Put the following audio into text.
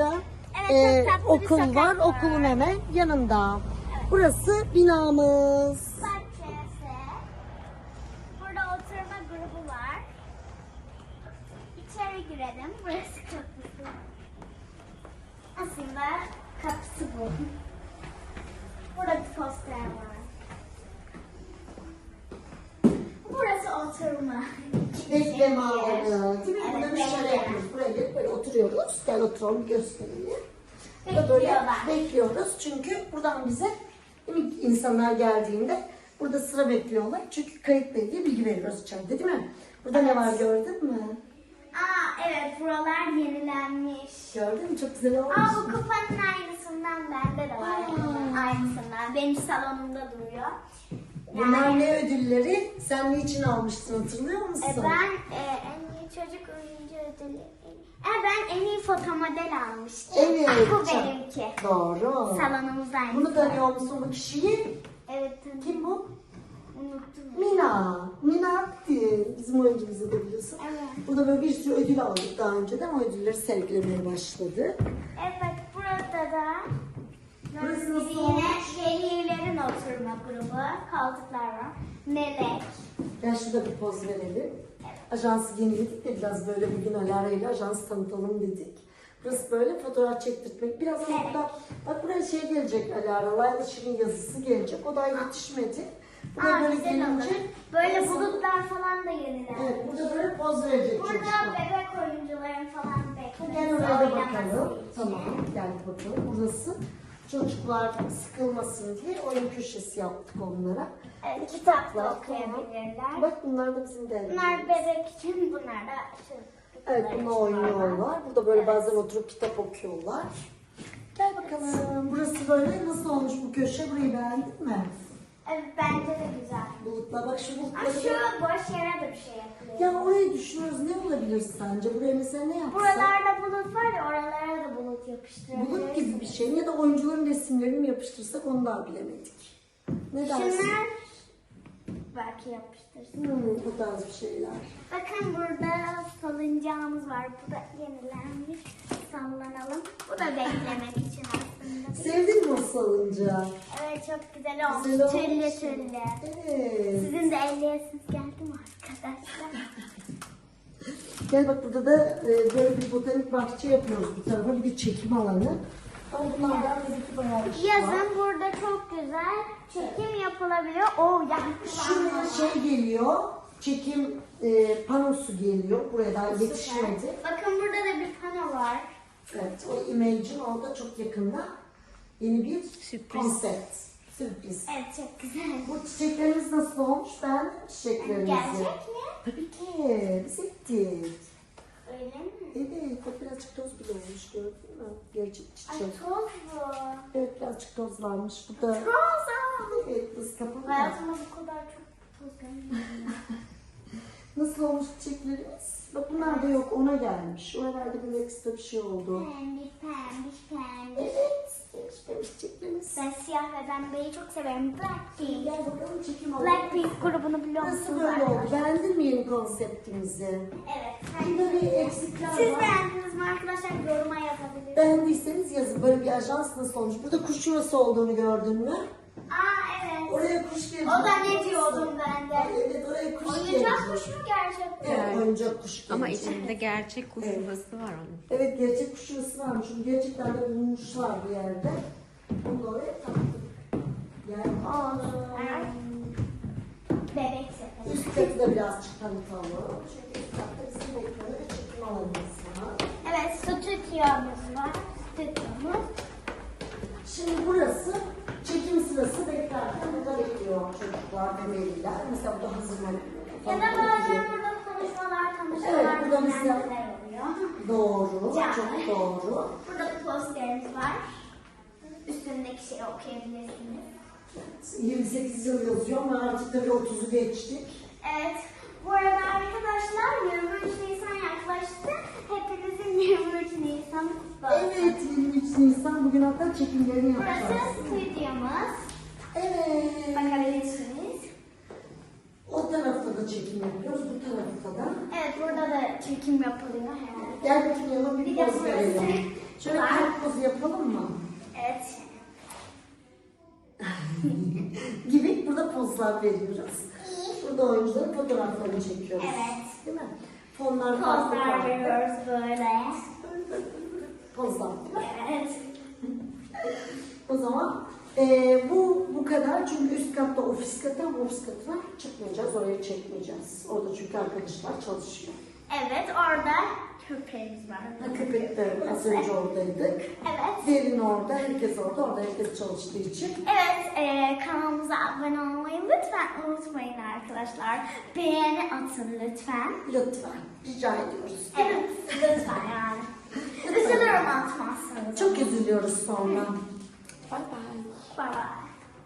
Burada Evet, e, çok tatlı bir okul sokak var. var. Okulun hemen yanında. Burası binamız. Bahçesi. Burada oturma grubu var. İçeri girelim. Burası kapısı. Aslında kapısı bu. Burada bir poster var. Burası oturma. Bekleme alanı. Değil mi? Evet, Burada bir şöyle bekleme. yapıyoruz. Buraya gelip böyle oturuyoruz. Gel oturalım gösterelim. Burada böyle bekliyoruz. Çünkü buradan bize insanlar geldiğinde burada sıra bekliyorlar. Çünkü kayıtla ilgili bilgi veriyoruz içeride değil mi? Burada ne var gördün mü? Aa evet buralar yenilenmiş. Gördün mü? Çok güzel olmuş. Aa bu kupanın aynısından bende de var. Aa. Aynısından. Benim salonumda duruyor. Bunlar ne ödülleri? Sen niçin almıştın hatırlıyor musun? E, ben e, en iyi çocuk oyuncu ödülü. E, ben en iyi fotomodel almıştım. Evet. Bu çok- benimki. Doğru. Salonumuzda aynı. Bunu tanıyor musun bu kişiyi? Evet tanıdım. Kim bu? Unuttum. Mina. Mina Akti. Bizim oyuncumuzu da biliyorsun. Evet. Burada böyle bir sürü ödül aldık daha önceden. O ödülleri sergilemeye başladı. Evet burada da Burası nasıl yine olmuş? velilerin oturma grubu. Koltuklar var. Melek. Gel şurada bir poz verelim. Ajansı yeniledik de biraz böyle bugün Alara ile ajans tanıtalım dedik. Burası böyle fotoğraf çektirtmek. Biraz ama Evet. burada, bak buraya şey gelecek Alara. Layla Şirin yazısı gelecek. O daha yetişmedi. Buraya Aa böyle güzel olur. gelince Böyle bulutlar falan da yenilendi. Evet, burada böyle poz verecek Burada çocuklar. bebek oyuncuların falan bekliyor. Gel oraya da bakalım. Tamam, gel bakalım. Burası çocuklar sıkılmasın diye oyun köşesi yaptık onlara. Evet, kitap da okuyabilirler. Bak bunlar da bizim dergimiz. Bunlar bebek için, bunlar da çocuklar Evet, bununla oynuyorlar. Burada böyle bazen oturup kitap okuyorlar. Gel bakalım. Burası böyle nasıl olmuş bu köşe? Burayı beğendin mi? Evet, bence de güzel. Bulutlar bak şu Aa, bulutları. şu boş yere de bir şey yapılıyor. Ya orayı düşünüyoruz. Ne olabilir sence? Buraya mesela ne yapsak? Buralarda bulut var ya, oralara da bulut yapıştırabiliriz. Bulut gibi bir şey. Ya da oyuncuların resimlerini mi yapıştırsak onu daha bilemedik. Ne dersin? Şunlar belki yapıştırsın. Hmm, bu tarz bir şeyler. Bakın burada salıncağımız var. Bu da yenilenmiş. Sallanalım. Bu da beklemek için aslında. Sevdin mi o salıncağı? Evet çok güzel olmuş. Güzel olmuş. Tüllü tüllü. Evet. Sizin de ehliyetiniz geldi mi arkadaşlar? Gel bak burada da e, böyle bir botanik bahçe yapıyoruz bu tarafa. Bir de çekim alanı. Ama bunlardan da bir bayağı iş var. Yazın burada çok güzel çekim yapılabiliyor. Oo Şuraya var. şey geliyor. Çekim e, panosu geliyor. Buraya daha yetişmedi. Bakın burada da bir pano var. Evet, o Image'in orada çok yakında yeni bir konsept. Sürpriz. Evet çok güzel. Bu çiçeklerimiz nasıl olmuş? Ben çiçeklerimizi. Gerçek mi? Tabii ki. Biz ektik. Öyle mi? Evet, bak birazcık toz bile olmuş gördün mü? Gerçek Ay çiçek. toz bu. Evet, birazcık toz varmış. Bu da Toz aa. evet, biz kapalı. da. Hayatımda bu kadar çok toz görmedim. Nasıl olmuş çiçeklerimiz? Bak bunlar da yok, ona gelmiş. O herhalde bir ekstra bir şey oldu. Pembiş pembiş pembiş. Evet. Ben pembeyi çok severim. Blackpink. Gel bakalım çekim alalım. Blackpink grubunu biliyor Nasıl musunuz böyle oldu? Beğendin mi yeni konseptimizi? Evet. Burada bir eksikler Siz var. beğendiniz mi arkadaşlar? Yoruma yazabilirsiniz. Beğendiyseniz yazın. Böyle bir ajans nasıl olmuş? Burada kuş yuvası olduğunu gördün mü? Aa evet. Oraya kuş gelecek. O da ne diyordum ben de. Evet oraya kuş Oyuncak gelecek. kuş mu gerçek mi? Evet oyuncak kuş gelecek. Ama içinde gerçek kuş Evet. yuvası var onun. Evet gerçek kuş yuvası varmış. Bunu gerçekten de bulmuşlar bir yerde. Bunu da oraya taktık. Olsun. Bebek sepeti. üst katı da birazcık tanıtalım. Çünkü üst katta bizim ve çekim alanımız var. Evet stüdyomuz var. Stüdyomuz. Şimdi burası çekim sırası beklerken burada bekliyor çocuklar ve veliler. Mesela burada hazırlanıyor. Ya da bazen burada konuşmalar, tanışmalar, Evet, burada mesela- oluyor. Doğru, Can. çok doğru. Burada posterimiz var. Üstündeki şeyi okuyabilirsiniz. 28 yıl yazıyor ama artık tabii 30'u geçtik. Evet. Bu arada arkadaşlar 23 Nisan yaklaştı. Hepinizin 23 Nisan kutlu olsun. Evet, 23 Nisan bugün hatta çekimlerini Burası yapacağız. stüdyomuz. Evet. Bakabilirsiniz. O tarafta da çekim yapıyoruz, bu tarafta da. Evet burada da çekim yapılıyor herhalde. Gel bakayım yanıma bir Bir poz burası verelim. Şöyle kalp pozu yapalım mı? Evet. Gibi burada pozlar veriyoruz. Burada oyuncuların fotoğraflarını çekiyoruz. Evet. Değil mi? Fonlar Pozlar veriyoruz böyle. Pozlar? Evet. O zaman eee, bu bu kadar çünkü üst katta ofis katı ama ofis katına çıkmayacağız, oraya çekmeyeceğiz. Orada çünkü arkadaşlar çalışıyor. Evet orada köpeğimiz var. Ha, köpek de az önce oradaydık. Evet. Derin orada, herkes orada, orada herkes çalıştığı için. Evet, e, kanalımıza abone olmayı lütfen unutmayın arkadaşlar. Beğeni atın lütfen. Lütfen, rica ediyoruz. Evet, lütfen yani. Üzülürüm atmazsanız. Çok üzülüyoruz sonra. Bye bye. Bye bye.